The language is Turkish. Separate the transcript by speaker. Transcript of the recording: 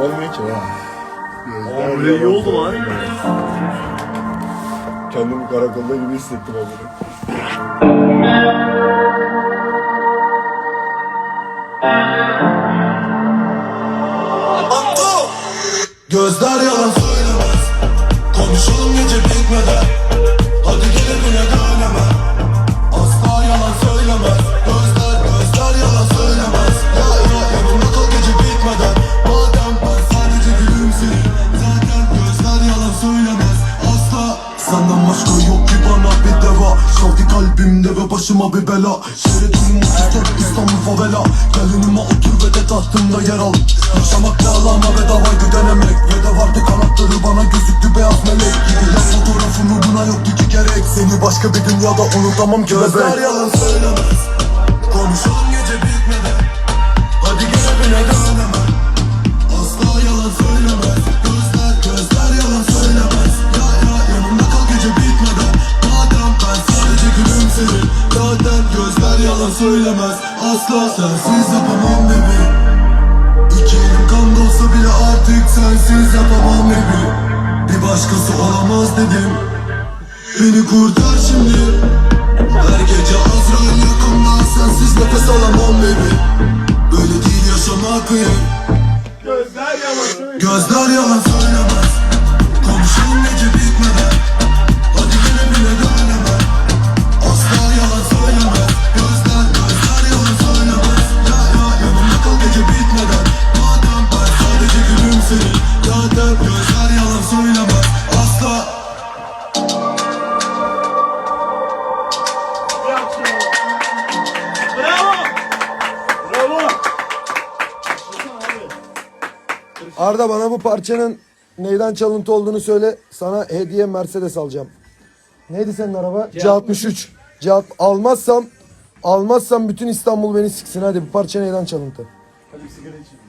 Speaker 1: Olmuyor ki.
Speaker 2: Aa, böyle iyi oldu lan.
Speaker 1: Kendimi karakolda gibi hissettim abi.
Speaker 3: Gözler yalan söylemez Konuşalım gece bitmeden söylemez Asla. Senden başka yok ki bana bir deva. Şavdi kalbimde ve başıma bir bela. Şeridim mutsuz İstanbul favela. Gel önüme otur ve de tahtımda yer al. Yaşamak bağlama bedavaydı denemek. Ve de vardı kanatları bana gözüktü beyaz melek. Gibi Ya fotoğrafımı buna yoktu ki gerek. Seni başka bir dünyada unutamam ki Gözler yalan söylemez. Konuşalım gece bitmeden. Hadi gel evine Zaten gözler yalan söylemez. Asla sensiz yapamam bebeğim İki elim kan olsa bile artık sensiz yapamam bebeğim Bir başkası olamaz dedim. Beni kurtar şimdi. Her gece Azrail yakında Sensiz nefes alamam baby Böyle değil yaşamak iyi
Speaker 2: Gözler yalan söylüyor.
Speaker 3: Gözler yalan söylemez
Speaker 2: Bravo. Bravo.
Speaker 4: Arda bana bu parçanın neyden çalıntı olduğunu söyle. Sana hediye Mercedes alacağım. Neydi senin araba? C63. C almazsam almazsam bütün İstanbul beni siksin. Hadi bu parça neyden çalıntı?
Speaker 2: Hadi sigara içeyim.